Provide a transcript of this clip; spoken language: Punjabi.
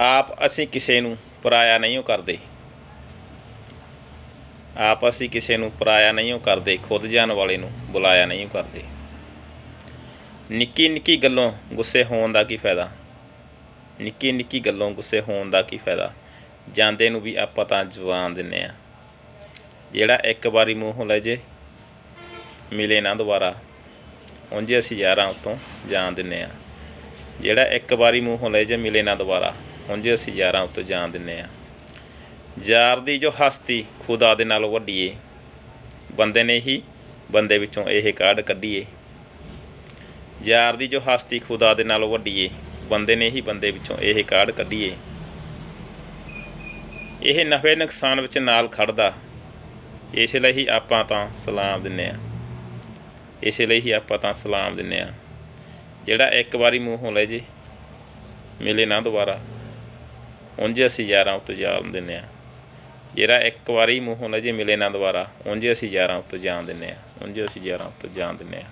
ਆਪ ਅਸੀਂ ਕਿਸੇ ਨੂੰ ਪਰਾਇਆ ਨਹੀਂ ਓ ਕਰਦੇ। ਆਪ ਅਸੀਂ ਕਿਸੇ ਨੂੰ ਪਰਾਇਆ ਨਹੀਂ ਓ ਕਰਦੇ, ਖੁਦ ਜਾਣ ਵਾਲੇ ਨੂੰ ਬੁਲਾਇਆ ਨਹੀਂ ਓ ਕਰਦੇ। ਨਿੱਕੀ ਨਿੱਕੀ ਗੱਲੋਂ ਗੁੱਸੇ ਹੋਣ ਦਾ ਕੀ ਫਾਇਦਾ? ਨਿੱਕੀ ਨਿੱਕੀ ਗੱਲੋਂ ਗੁੱਸੇ ਹੋਣ ਦਾ ਕੀ ਫਾਇਦਾ? ਜਾਂਦੇ ਨੂੰ ਵੀ ਆਪਾਂ ਤਾਂ ਜਵਾਨ ਦਿੰਨੇ ਆ। ਜਿਹੜਾ ਇੱਕ ਵਾਰੀ ਮੂੰਹੋਂ ਲੈ ਜੇ, ਮਿਲੇ ਨਾ ਦੁਬਾਰਾ, ਉਂਝ ਅਸੀਂ ਯਾਰਾਂ ਉਤੋਂ ਜਾਣ ਦਿੰਨੇ ਆ। ਜਿਹੜਾ ਇੱਕ ਵਾਰੀ ਮੂੰਹੋਂ ਲੈ ਜੇ, ਮਿਲੇ ਨਾ ਦੁਬਾਰਾ। ਉਂਝ ਅਸੀਂ ਯਾਰਾਂ ਉੱਤੇ ਜਾਣ ਦਿੰਨੇ ਆ ਯਾਰ ਦੀ ਜੋ ਹਸਤੀ ਖੁਦਾ ਦੇ ਨਾਲੋਂ ਵੱਡੀ ਏ ਬੰਦੇ ਨੇ ਹੀ ਬੰਦੇ ਵਿੱਚੋਂ ਇਹ ਕਾਢ ਕੱਢੀਏ। ਯਾਰ ਦੀ ਜੋ ਹਸਤੀ ਖੁਦਾ ਦੇ ਨਾਲੋਂ ਵੱਡੀ ਏ ਬੰਦੇ ਨੇ ਹੀ ਬੰਦੇ ਵਿੱਚੋਂ ਇਹ ਕਾਢ ਕੱਢੀਏ। ਇਹ ਨਫੇ ਨੁਕਸਾਨ ਵਿੱਚ ਨਾਲ ਖੜਦਾ ਇਸ ਲਈ ਹੀ ਆਪਾਂ ਤਾਂ ਸਲਾਮ ਦਿੰਨੇ ਆ ਇਸੇ ਲਈ ਹੀ ਆਪਾਂ ਤਾਂ ਸਲਾਮ ਦਿੰਨੇ ਆ ਜਿਹੜਾ ਇੱਕ ਵਾਰੀ ਮੂੰਹੋਂ ਲੈ ਜੇ, ਮਿਲੇ ਨਾ ਦੁਬਾਰਾ। ਉਂਝ ਅਸੀਂ ਯਾਰਾਂ ਉੱਤੇ ਜਾਣ ਦਿੰਨੇ ਆ ਜਿਹੜਾ ਇੱਕ ਵਾਰੀ ਮੂੰਹੋਂ ਲੈ ਜੇ ਮਿਲੇ ਨਾ ਦੁਬਾਰਾ, ਉਂਝ ਅਸੀਂ ਯਾਰਾਂ ਉੱਤੇ ਜਾਣ ਦਿੰਨੇ ਆ ਉਂਝ ਅਸੀਂ ਯਾਰਾਂ ਉੱਤੇ ਜਾਣ ਦਿੰਨੇ ਆ